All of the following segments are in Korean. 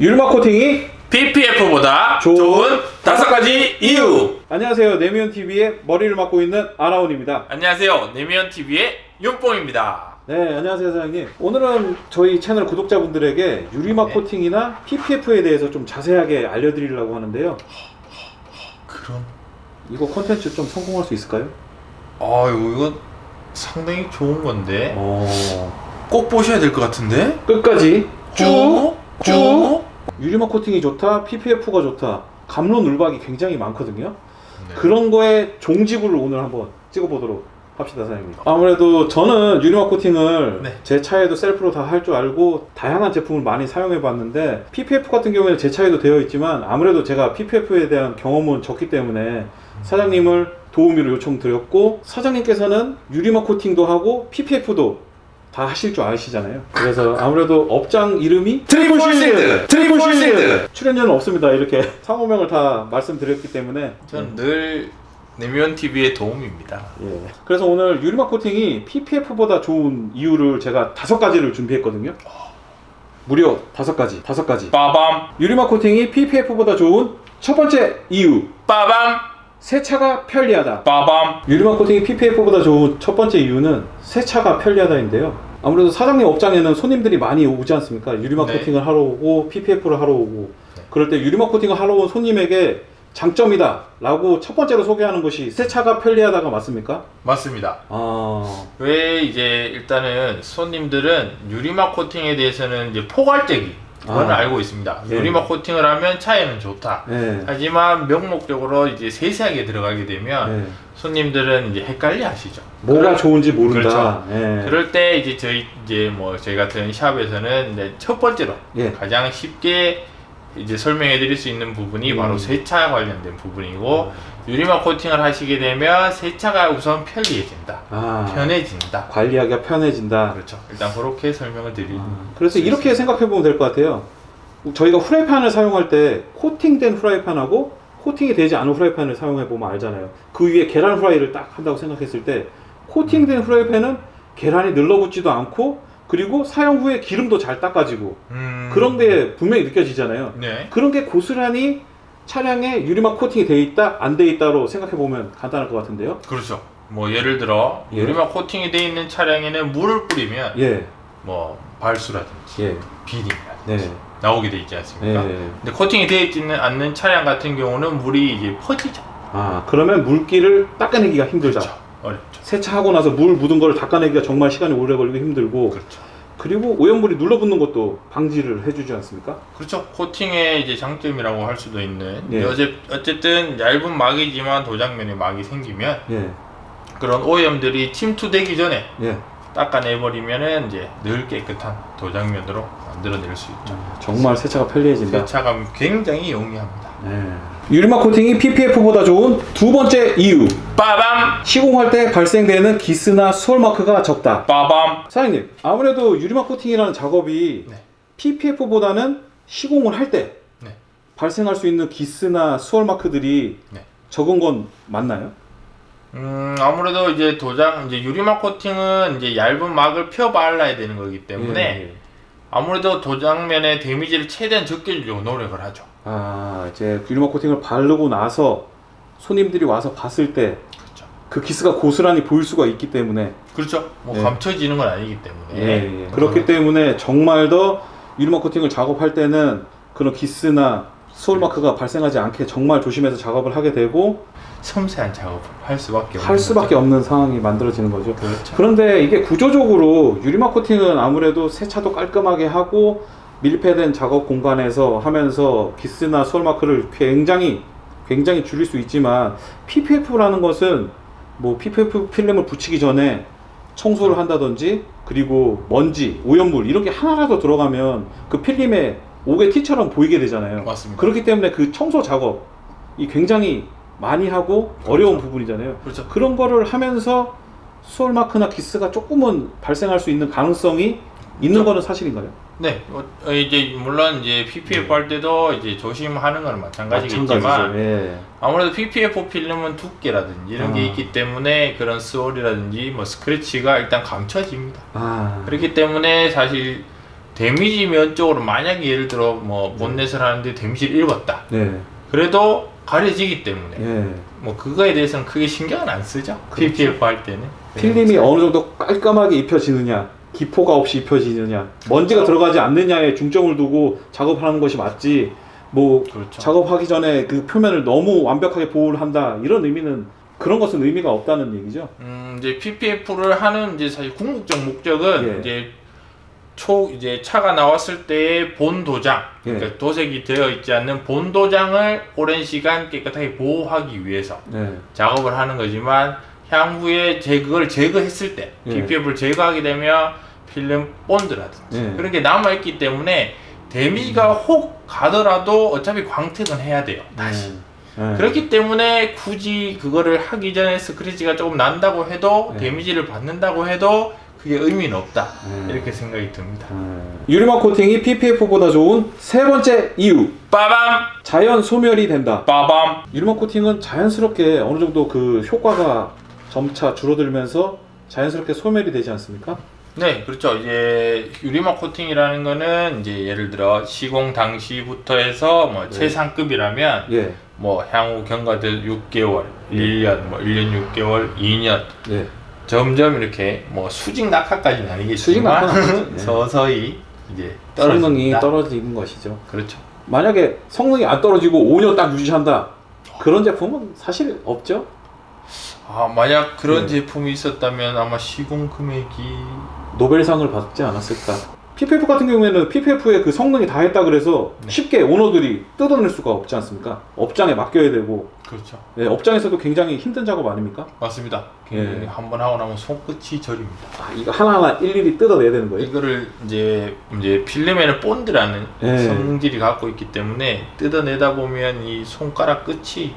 율마 코팅이 PPF보다 좋은 다섯 가지 이유. 안녕하세요 네미온 TV의 머리를 맡고 있는 아라온입니다. 안녕하세요. 네미언 TV의 윤뽕입니다. 네 안녕하세요 사장님. 오늘은 저희 채널 구독자분들에게 유리막 네. 코팅이나 PPF에 대해서 좀 자세하게 알려드리려고 하는데요. 그럼 이거 컨텐츠 좀 성공할 수 있을까요? 아유 이건 상당히 좋은 건데 어... 꼭 보셔야 될 것 같은데. 끝까지 쭉 쭉, 쭉. 쭉. 유리막 코팅이 좋다, PPF가 좋다. 감론을박이 굉장히 많거든요. 네. 그런 거에 종지부를 오늘 한번 찍어보도록 합시다, 사장님. 아무래도 저는 유리막 코팅을 네. 제 차에도 셀프로 다 할 줄 알고 다양한 제품을 많이 사용해 봤는데 PPF 같은 경우에는 제 차에도 되어 있지만 아무래도 제가 PPF에 대한 경험은 적기 때문에 사장님을 도우미로 요청드렸고 사장님께서는 유리막 코팅도 하고 PPF도 다 하실 줄 아시잖아요. 그래서 아무래도 업장 이름이 트리플 실드! 트리플 실드! 출연료는 없습니다. 이렇게 상호명을 다 말씀드렸기 때문에 전늘 네미언 TV의 도움입니다. 예. 그래서 오늘 유리막 코팅이 PPF보다 좋은 이유를 제가 다섯 가지를 준비했거든요. 무려 다섯 가지, 다섯 가지. 빠밤 유리막 코팅이 PPF보다 좋은 첫 번째 이유. 빠밤 세차가 편리하다. 빠밤. 유리막 코팅이 PPF보다 좋은 첫 번째 이유는 세차가 편리하다인데요. 아무래도 사장님 업장에는 손님들이 많이 오지 않습니까? 유리막 네. 코팅을 하러 오고 PPF를 하러 오고 네. 그럴 때 유리막 코팅을 하러 온 손님에게 장점이다 라고 첫 번째로 소개하는 것이 세차가 편리하다가 맞습니까? 맞습니다. 아... 왜 이제 일단은 손님들은 유리막 코팅에 대해서는 이제 포괄적인 그건 아. 알고 있습니다. 예. 유리막 코팅을 하면 차에는 좋다. 네. 하지만 명목적으로 이제 세세하게 들어가게 되면 네. 손님들은 이제 헷갈려 하시죠. 뭐가 그럴- 좋은지 모른다. 그렇죠. 예. 그럴 때 이제 저희 이제 뭐 저희 같은 샵에서는 이제 첫 번째로 예. 가장 쉽게 이제 설명해 드릴 수 있는 부분이 음. 바로 세차 관련된 부분이고 유리막 코팅을 하시게 되면 세차가 우선 편리해진다. 아, 편해진다. 관리하기가 편해진다. 그렇죠. 일단 그렇게 설명을 드리는 아, 그래서 이렇게 생각해 보면 될 것 같아요. 저희가 후라이팬을 사용할 때 코팅된 후라이팬하고 코팅이 되지 않은 후라이팬을 사용해 보면 알잖아요. 그 위에 계란 후라이를 딱 한다고 생각했을 때 코팅된 후라이팬은 계란이 늘러붙지도 않고 그리고 사용 후에 기름도 잘 닦아지고 음... 그런 게 분명히 느껴지잖아요. 네. 그런 게 고스란히 차량에 유리막 코팅이 돼 있다 안 돼 있다로 생각해 보면 간단할 것 같은데요. 그렇죠. 뭐 예를 들어 예. 유리막 코팅이 돼 있는 차량에는 물을 뿌리면 예, 뭐 발수라든지 예, 비린이라든지 네, 나오게 돼 있지 네. 않습니까? 근데 코팅이 되어 있지는 않는 차량 같은 경우는 물이 이제 퍼지죠. 아 그러면 물기를 닦아내기가 힘들다. 그렇죠. 어렵죠. 세차하고 나서 물 묻은 걸 닦아내기가 정말 시간이 오래 걸리고 힘들고 그렇죠. 그리고 오염물이 눌러붙는 것도 방지를 해주지 않습니까? 그렇죠. 코팅의 이제 장점이라고 할 수도 있는 예. 어제 어쨌든 얇은 막이지만 도장면에 막이 생기면 예, 그런 오염들이 침투되기 전에 예. 닦아내버리면은 이제 늘 깨끗한 도장면으로 만들어낼 수 있죠. 정말 세차가 편리해진다. 세차가 굉장히 용이합니다. 네. 유리막 코팅이 PPF보다 좋은 두 번째 이유. 빠밤 시공할 때 발생되는 기스나 수월 마크가 적다. 빠밤 사장님, 아무래도 유리막 코팅이라는 작업이 네. PPF보다는 시공을 할 때 네. 발생할 수 있는 기스나 수월 마크들이 네. 적은 건 맞나요? 음 아무래도 이제 도장 이제 유리막 코팅은 이제 얇은 막을 펴 발라야 되는 거기 때문에 예. 아무래도 도장면에 데미지를 최대한 적게 주려고 노력을 하죠. 아 이제 유리막 코팅을 바르고 나서 손님들이 와서 봤을 때 그 그렇죠. 기스가 고스란히 보일 수가 있기 때문에 그렇죠. 뭐 예. 감춰지는 건 아니기 때문에. 예, 예. 그렇기 때문에 정말 더 유리막 코팅을 작업할 때는 그런 기스나 수월 마크가 발생하지 않게 정말 조심해서 작업을 하게 되고 섬세한 작업을 할 수밖에 없는 할 수밖에 거죠. 없는 상황이 만들어지는 거죠. 그렇죠. 그런데 이게 구조적으로 유리막 코팅은 아무래도 세차도 깔끔하게 하고 밀폐된 작업 공간에서 하면서 기스나 수월 마크를 굉장히 굉장히 줄일 수 있지만 PPF라는 것은 뭐 PPF 필름을 붙이기 전에 청소를 한다든지 그리고 먼지, 오염물 이런 게 하나라도 들어가면 그 필름에 옥의 티처럼 보이게 되잖아요. 맞습니다. 그렇기 때문에 그 청소 작업이 굉장히 많이 하고 어려운 부분이잖아요. 그렇죠. 그런 거를 하면서 수월 마크나 기스가 조금은 발생할 수 있는 가능성이 있는 그렇죠. 거는 사실인가요? 네, 어, 어, 이제 물론 이제 PPF 할 때도 이제 조심하는 건 마찬가지겠지만 마찬가지죠. 예. 아무래도 PPF 필름은 두께라든지 이런 아. 게 있기 때문에 그런 스월이라든지 뭐 스크래치가 일단 감춰집니다. 아, 그렇기 때문에 사실 데미지 면적으로 만약에 예를 들어 뭐 본넷을 하는데 데미지를 입었다. 네. 그래도 가려지기 때문에 예. 뭐 그거에 대해서는 크게 신경은 안 쓰죠. 그렇죠. PPF 할 때는. 필름이 어느 정도 깔끔하게 입혀지느냐, 기포가 없이 입혀지느냐, 먼지가 들어가지 않느냐에 중점을 두고 작업하는 것이 맞지. 뭐 그렇죠. 작업하기 전에 그 표면을 너무 완벽하게 보호를 한다 이런 의미는 그런 것은 의미가 없다는 얘기죠. 음, 이제 PPF를 하는 이제 사실 궁극적 목적은 예. 이제 초 이제 차가 나왔을 때의 본 도장, 예. 그러니까 도색이 되어 있지 않는 본 도장을 오랜 시간 깨끗하게 보호하기 위해서 네. 작업을 하는 거지만 향후에 제 그걸 제거했을 때 예. PPF를 제거하게 되면 필름 본드라든지 예. 그런 게 남아 있기 때문에 데미지가 혹 가더라도 어차피 광택은 해야 돼요. 다시. 네. 그렇기 때문에 굳이 그거를 하기 전에 스크래치가 조금 난다고 해도 네. 데미지를 받는다고 해도 그게 의미는 없다 네. 이렇게 생각이 듭니다. 유리막 코팅이 PPF보다 좋은 세 번째 이유 빠밤 자연 소멸이 된다. 빠밤 유리막 코팅은 자연스럽게 어느 정도 그 효과가 점차 줄어들면서 자연스럽게 소멸이 되지 않습니까? 네 그렇죠 이제 유리막 코팅이라는 거는 이제 예를 들어 시공 당시부터 해서 뭐 네. 최상급이라면 예, 뭐 향후 경과될 6개월, 예. 1년, 뭐 1년 6개월, 2년 예. 점점 이렇게 뭐 수직 낙하까지는 수직 아니겠지만 낙하는 아니죠. 예. 서서히 이제 성능이 떨어진다. 떨어지는 것이죠. 그렇죠. 만약에 성능이 안 떨어지고 5년 딱 유지한다. 그런 제품은 사실 없죠. 아 만약 그런 네. 제품이 있었다면 아마 시공 금액이 노벨상을 받지 않았을까. PPF 같은 경우에는 PPF의 그 성능이 다 했다 그래서 네. 쉽게 오너들이 뜯어낼 수가 없지 않습니까? 업장에 맡겨야 되고 그렇죠. 네, 업장에서도 굉장히 힘든 작업 아닙니까? 맞습니다. 예. 한번 하고 나면 손끝이 저립니다. 아, 이거 하나하나 일일이 뜯어내야 되는 거예요? 이거를 이제 이제 필름에는 본드라는 예. 성질이 갖고 있기 때문에 뜯어내다 보면 이 손가락 끝이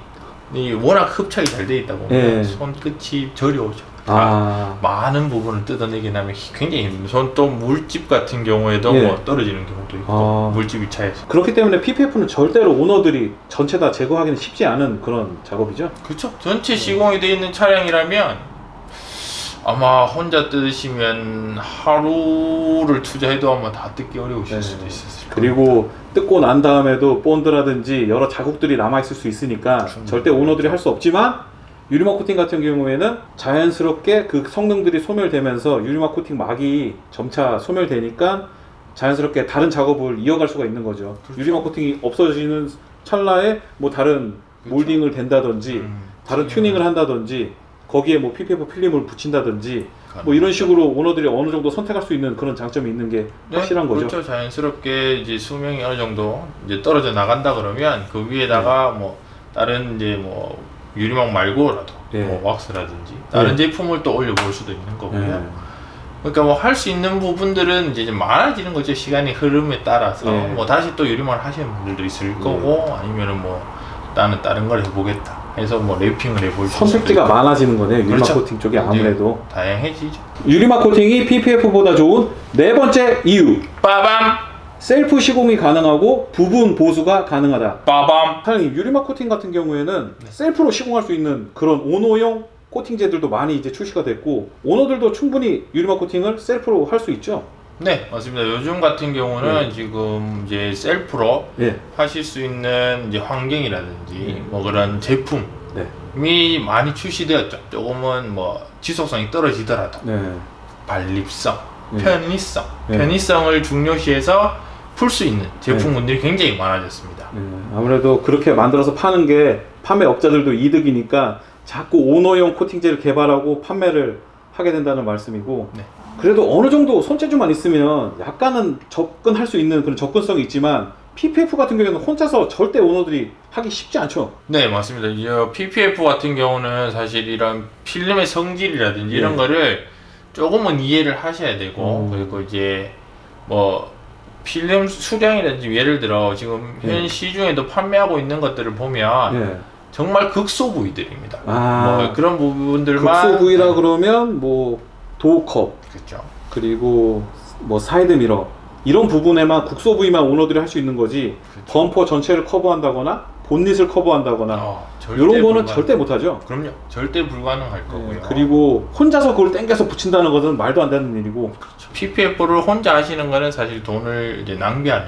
이 워낙 흡착이 잘 돼 있다 보면 예. 손끝이 저려오죠. 아, 많은 부분을 뜯어내게 하면 굉장히 힘듭니다. 손또 물집 같은 경우에도 예. 뭐 떨어지는 경우도 있고 아. 물집이 차해서 그렇기 때문에 PPF는 절대로 오너들이 전체 다 제거하기는 쉽지 않은 그런 작업이죠. 그렇죠. 전체 시공이 되어 있는 차량이라면 아마 혼자 뜯으시면 하루를 투자해도 아마 다 뜯기 어려우실 네. 수도 있었을 거예요. 그리고 뜯고 난 다음에도 본드라든지 여러 자국들이 남아 있을 수 있으니까 충분히. 절대 오너들이 할 수 없지만 유리막 코팅 같은 경우에는 자연스럽게 그 성능들이 소멸되면서 유리막 코팅 막이 점차 소멸되니까 자연스럽게 다른 작업을 이어갈 수가 있는 거죠. 그렇죠. 유리막 코팅이 없어지는 찰나에 뭐 다른 그렇죠. 몰딩을 댄다든지 음, 다른 튜닝을 한다든지 거기에 뭐 PPF 필름을 붙인다든지 가능하죠. 뭐 이런 식으로 오너들이 어느 정도 선택할 수 있는 그런 장점이 있는 게 네, 확실한 거죠. 그렇죠. 자연스럽게 이제 수명이 어느 정도 이제 떨어져 나간다 그러면 그 위에다가 뭐 다른 이제 뭐 유리막 말고라도 네. 뭐 왁스라든지 다른 네. 제품을 또 올려볼 수도 있는 거고요. 네. 그러니까 뭐 할 수 있는 부분들은 이제 좀 많아지는 거죠. 시간의 흐름에 따라서 네. 뭐 다시 또 유리막을 하시는 분들도 있을 거고 아니면은 뭐 나는 다른 걸 해보겠다 해서 뭐 랩핑을 해볼 수도 선택지가. 많아지는 거네요. 유리막 그렇죠. 코팅 쪽이 아무래도 다양해지죠. 유리막 코팅이 PPF보다 좋은 네 번째 이유 빠밤 셀프 시공이 가능하고 부분 보수가 가능하다. 빠밤 사장님 유리막 코팅 같은 경우에는 셀프로 시공할 수 있는 그런 오너용 코팅제들도 많이 이제 출시가 됐고 오너들도 충분히 유리막 코팅을 셀프로 할 수 있죠. 네 맞습니다. 요즘 같은 경우는 네. 지금 이제 셀프로 예. 하실 수 있는 이제 환경이라든지 네. 뭐 그런 제품이 네. 많이 출시되었죠. 조금은 뭐 지속성이 떨어지더라도 네. 발립성, 네. 편의성, 네. 편의성을 중요시해서 풀 수 있는 제품군들이 굉장히 많아졌습니다. 네, 아무래도 그렇게 만들어서 파는 게 판매 업자들도 이득이니까 자꾸 오너용 코팅제를 개발하고 판매를 하게 된다는 말씀이고 네. 그래도 어느 정도 손재주만 있으면 약간은 접근할 수 있는 그런 접근성이 있지만 PPF 같은 경우에는 혼자서 절대 오너들이 하기 쉽지 않죠. 네, 맞습니다. 이 어, PPF 같은 경우는 사실 이런 필름의 성질이라든지 이런 네. 거를 조금은 이해를 하셔야 되고 어. 그리고 이제 뭐 필름 수량이라든지 예를 들어 지금 네. 현 시중에도 판매하고 있는 것들을 보면 예. 정말 극소 부위들입니다. 아, 뭐 그런 부분들만 극소 부위라 네, 그러면 뭐 도어컵 그렇죠. 그리고 뭐 사이드 미러 이런 부분에만 국소 부위만 오너들이 할 수 있는 거지 그렇죠. 범퍼 전체를 커버한다거나 본닛을 커버한다거나 어, 절대 이런 거는 불가능- 절대 못하죠. 그럼요. 절대 불가능할 거고요. 네, 그리고 혼자서 그걸 땡겨서 붙인다는 것은 말도 안 되는 일이고 PPF를 혼자 하시는 거는 사실 돈을 이제 낭비하는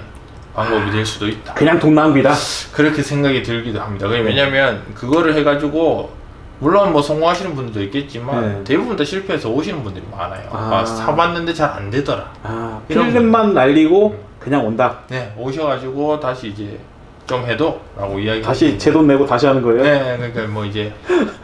방법이 될 수도 있다. 그냥 돈 낭비다. 그렇게 생각이 들기도 합니다. 그게 왜냐면 그거를 해가지고 물론 뭐 성공하시는 분들도 있겠지만 네. 대부분 다 실패해서 오시는 분들이 많아요. 아. 아, 사봤는데 잘 안 되더라. 아, 이런 필름만 날리고 그냥 온다. 네, 오셔가지고 다시 이제 좀 해도라고 이야기. 다시 제 돈 내고 다시 하는 거예요. 네, 그러니까 뭐 이제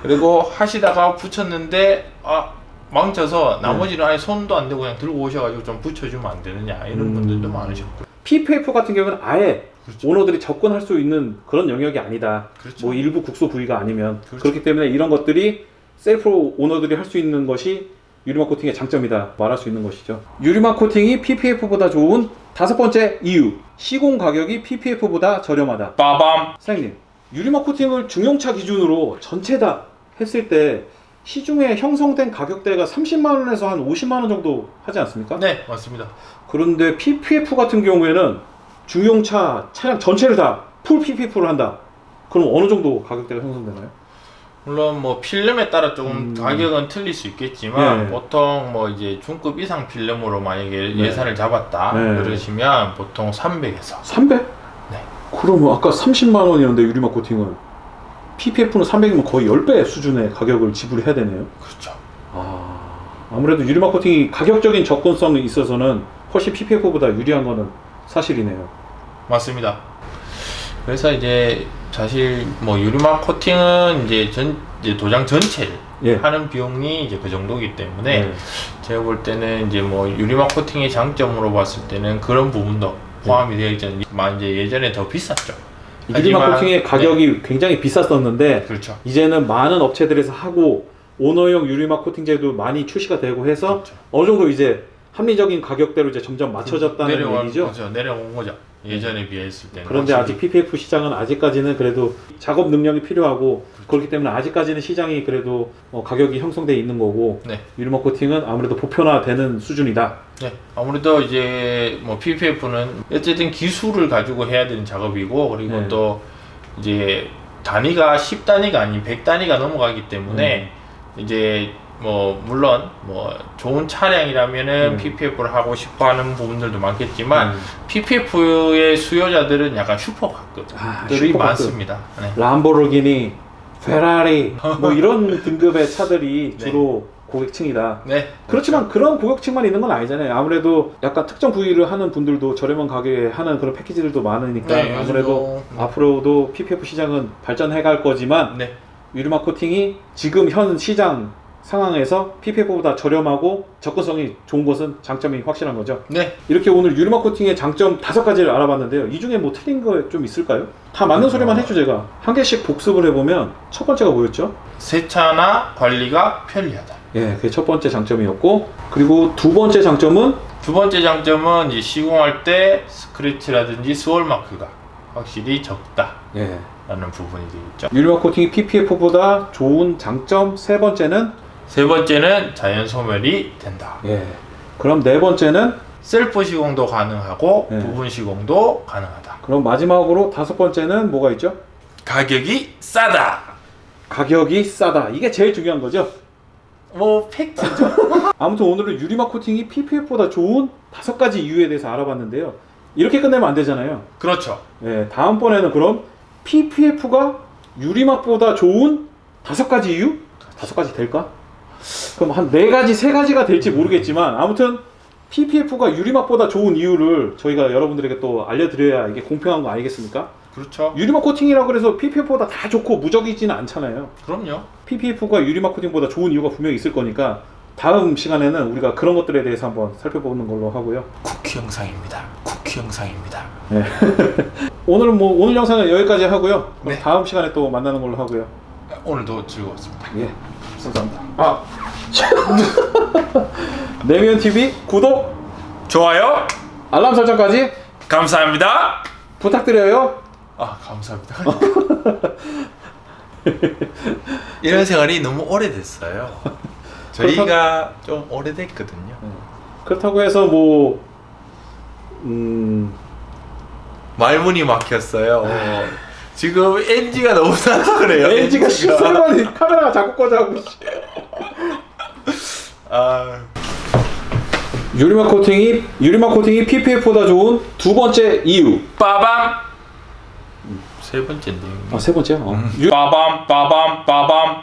그리고 하시다가 붙였는데 아 망쳐서 나머지는 아예 손도 안 대고 그냥 들고 오셔가지고 좀 붙여주면 안 되느냐 이런 음. 분들도 많으셨고. PPF 같은 경우는 아예 그렇죠. 오너들이 접근할 수 있는 그런 영역이 아니다. 그렇죠. 뭐 일부 국소 부위가 아니면 그렇죠. 그렇기 때문에 이런 것들이 셀프 오너들이 할 수 있는 것이 유리막 코팅의 장점이다 말할 수 있는 것이죠. 유리막 코팅이 PPF보다 좋은 다섯 번째 이유 시공 가격이 PPF보다 저렴하다. 빠밤. 사장님 유리막 코팅을 중형차 기준으로 전체 다 했을 때 시중에 형성된 가격대가 30만 원에서 한 50만 원 정도 하지 않습니까? 네, 맞습니다. 그런데 PPF 같은 경우에는 중형차 차량 전체를 다 풀 PPF를 한다. 그럼 어느 정도 가격대가 형성되나요? 물론 뭐 필름에 따라 조금 음. 가격은 틀릴 수 있겠지만 네. 보통 뭐 이제 중급 이상 필름으로 만약에 네. 예산을 잡았다 네. 그러시면 보통 300에서 300? 네. 그러면 아까 30만 원이었는데 유리막 코팅은 PPF는 300이면 거의 10배 수준의 가격을 지불해야 되네요. 그렇죠. 아, 아무래도 유리막 코팅이 가격적인 접근성에 있어서는 훨씬 PPF보다 유리한 거는 사실이네요. 맞습니다. 그래서 이제 사실 뭐 유리막 코팅은 이제 전 이제 도장 전체를 예. 하는 비용이 이제 그 정도이기 때문에 네. 제가 볼 때는 이제 뭐 유리막 코팅의 장점으로 봤을 때는 그런 부분도 포함이 되어 있잖아요. 마- 이제 예전에 더 비쌌죠. 유리막 하지만- 코팅의 가격이 굉장히 비쌌었는데 그렇죠. 이제는 많은 업체들에서 하고 오너용 유리막 코팅제도 많이 출시가 되고 해서 그렇죠. 어느 정도 이제 합리적인 가격대로 이제 점점 맞춰졌다는 내려온 얘기죠. 거죠. 내려온 거죠. 예전에 비했을 때는. 그런데. 아직 PPF 시장은 아직까지는 그래도 작업 능력이 필요하고 그렇기 때문에 아직까지는 시장이 그래도 어, 가격이 형성돼 있는 거고 네. 유리막 코팅은 아무래도 보편화되는 수준이다. 네. 아무래도 이제 뭐 PPF는 어쨌든 기술을 가지고 해야 되는 작업이고 그리고 네. 또 이제 단위가 10단위가 아닌 100단위가 넘어가기 때문에 음. 이제 뭐 물론 뭐 좋은 차량이라면은 음. PPF를 하고 싶어 하는 부분들도 많겠지만 음. PPF의 수요자들은 약간 슈퍼카급들이 아, 슈퍼카급. 많습니다. 네. 람보르기니, 페라리 뭐 이런 등급의 차들이 네. 주로 고객층이다. 네. 그렇지만 그런 고객층만 있는 건 아니잖아요. 아무래도 약간 특정 부위를 하는 분들도 저렴한 가격에 하는 그런 패키지들도 많으니까 네, 아무래도 요즘도- 앞으로도 PPF 시장은 발전해 갈 거지만 네. 유리막 코팅이 지금 현 시장 상황에서 PPF보다 저렴하고 접근성이 좋은 것은 장점이 확실한 거죠. 네. 이렇게 오늘 유리막 코팅의 장점 다섯 가지를 알아봤는데요. 이 중에 뭐 틀린 거 좀 있을까요? 다 맞는 소리만 해줘 제가 한 개씩 복습을 해보면 첫 번째가 뭐였죠? 세차나 관리가 편리하다. 예, 그게 첫 번째 장점이었고 그리고 두 번째 장점은 두 번째 장점은 이제 시공할 때 스크래치라든지 스월 마크가 확실히 적다라는 예, 부분이 되겠죠. 유리막 코팅이 PPF보다 좋은 장점 세 번째는 세 번째는 자연 소멸이 된다. 예, 그럼 네 번째는 셀프 시공도 가능하고 네. 부분 시공도 가능하다. 그럼 마지막으로 다섯 번째는 뭐가 있죠? 가격이 싸다. 가격이 싸다. 이게 제일 중요한 거죠. 뭐 팩트죠. 아무튼 오늘은 유리막 코팅이 PPF보다 좋은 다섯 가지 이유에 대해서 알아봤는데요. 이렇게 끝내면 안 되잖아요. 그렇죠. 예, 다음번에는 그럼 PPF가 유리막보다 좋은 다섯 가지 이유? 다섯 가지 될까? 그럼 한 네 가지, 세 가지가 될지 모르겠지만 아무튼 PPF가 유리막보다 좋은 이유를 저희가 여러분들에게 또 알려드려야 이게 공평한 거 아니겠습니까? 그렇죠. 유리막 코팅이라고 해서 PPF보다 다 좋고 무적이지는 않잖아요. 그럼요. PPF가 유리막 코팅보다 좋은 이유가 분명히 있을 거니까 다음 시간에는 우리가 그런 것들에 대해서 한번 살펴보는 걸로 하고요. 쿠키 영상입니다. 쿠키 영상입니다. 오늘은 뭐 오늘 영상은 여기까지 하고요. 그럼 네. 다음 시간에 또 만나는 걸로 하고요. 오늘도 즐거웠습니다. 예, 감사합니다. 아, 내면 TV 구독, 좋아요. 알람 설정까지 감사합니다. 부탁드려요. 아 감사합니다. 이런 생활이 너무 오래됐어요. 저희가 좀 오래됐거든요. 그렇다고 해서 뭐 음, 말문이 막혔어요. 지금 NG가 너무 나서 그래요. LG가 13번이 카메라가 자꾸 꺼져하고 씨. 아, 유리막 코팅이 유리막 코팅이 PPF보다 좋은 두 번째 이유. 빠밤. 세 번째인데요. 아세 번째요. 어. 빠밤 빠밤 빠밤